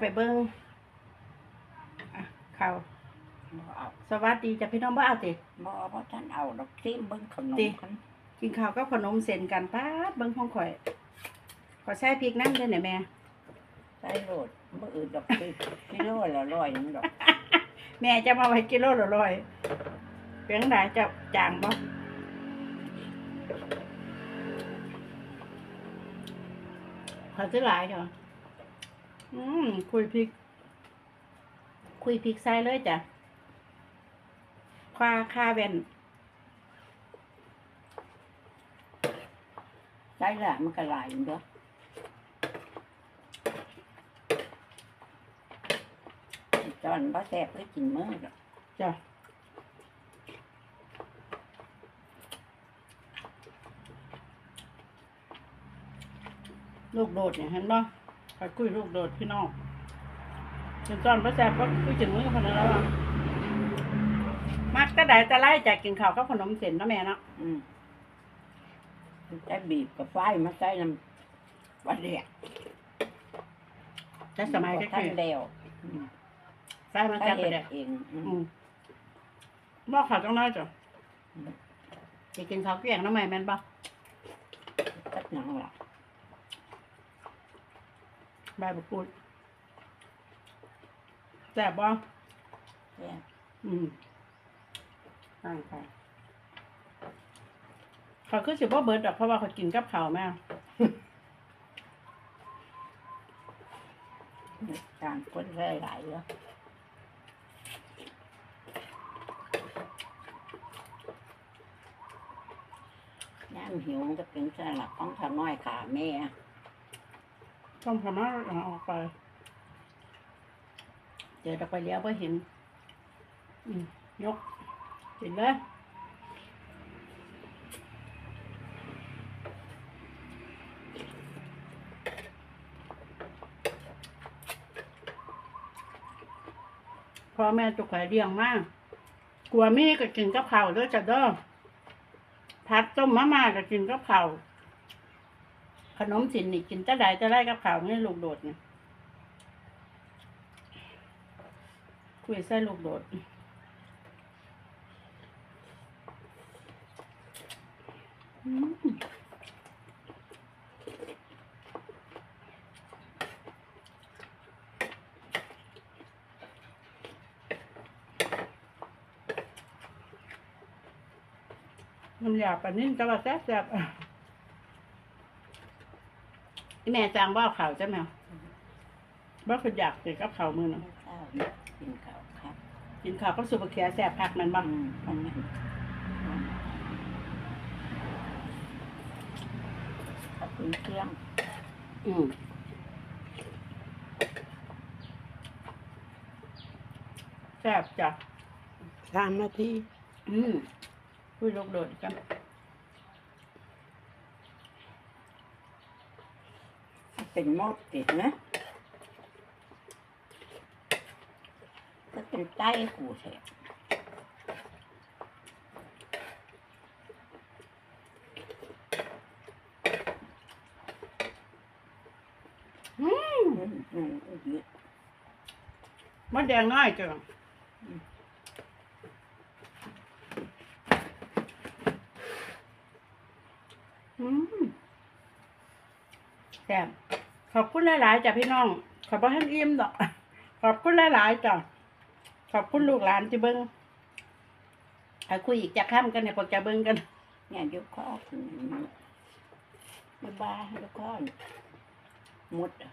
ไปเบิ้งอะข่าวบ่เอาสวัสดีจ้ะพี่น้องบ้าติ บ่บ่ท่านเอาดอกซิมเบิ่งขนมติ กันกินข้าวก็ขนมเส้นกันป้าดเบิ้งห้องข่อยขอใช้พริกน้ำด้วยหน่อยแม่ ใส่โลดบ่อื่นดอกซิกิโลละร้อยหนึงดอกแม่จะมาไว้กิโลละร้อยเพียงไหนจะจางบ่ขอซื้อหลายจ้ะ อืมคุยพริก คุยพริกใส่เลยจ้ะควาคาเวนใส่ละมันก็หลายอยู่เด้อจอนบ่แซ่บเลยกินมื้อดอกจ้ะลูกโดดเนี่ยเห็นป่ะไปคุยลูกโดดพี่น้องจนตอนพระแซ่บก็คุยจนมือคนนั้นแล้วอะมักก็ได้แต่ไล่จากกินข้าวก็ขนมเส้นเนาะแม่เนาะอืมใส่บีบกับไฟมาใส่น้ำวันเดียกแต่สมัยก็ท่าคืนอแล้วอืมใส่มาใส่แซ่บไปเฮ็ดเด็กเองอืมอืมบอกข่าวจังน้อยจ้ะจะกินข้าวเกลี้ยงน้ำใหม่แม่นป่ะจักหนังล่ะ ใบบุกูดแซ่บป่ะแซ่บอืมตั้งไปเขาคือสิบ่เบิดดอกเพราะว่าเขากินกับข้าวแม่ต่างคนใส่หลายแล้วย่ามหิวมันก็เป็นสลับของทาน้อยขาแม่ ต้องทำให้เอาออกไป เดี๋ยวเราไปเลี้ยวเพื่อเห็นอืมยกเห็นเลยพ่อแม่ตุกไข่เลี้ยงมาก กลัวมีก็กินกับข้าวเด้วยจ้ะเด้อผัดต้มมะม่าก็กินกับข้าว ขนมสินนี่กินจะได้จะได้กับข้าวนี่ลูกโดดนี่คุยใส่ลูกโดดอืมน้ำยาปลานิ่มก็ว่าแซ่บๆอะอี แม่จางว่าข่าวใช่ไหมว่าคืออยากกินกับข้าวมือหนึงข้าวเนี่ยกินข้าวครับกินข้าวก็สุบะเขียแซ่บพักมันบ้างอืมมันนั่นขอบคุณเครื่องอืมแซ่บจ้ะสามนาทีอืมคุยลูกโดดกัน เป็นหมดติดนะก็เป็นไต้หูแทะอืมอืมอืมอืมมันแดงน้อยจ้ะอืม แซ่บขอบคุณหลายๆจ้ะพี่น้อง ขอบพระท่านอิ่มดอก ขอบคุณหลายๆจ้ะขอบคุณลูกหลานที่เบิ้งให้คุยอีกจะข้ามกันเนี่ยพวกจะเบิ้งกัน เนี่ยยกข้อขึ้นยกบ้าให้ยกข้อหมดอะ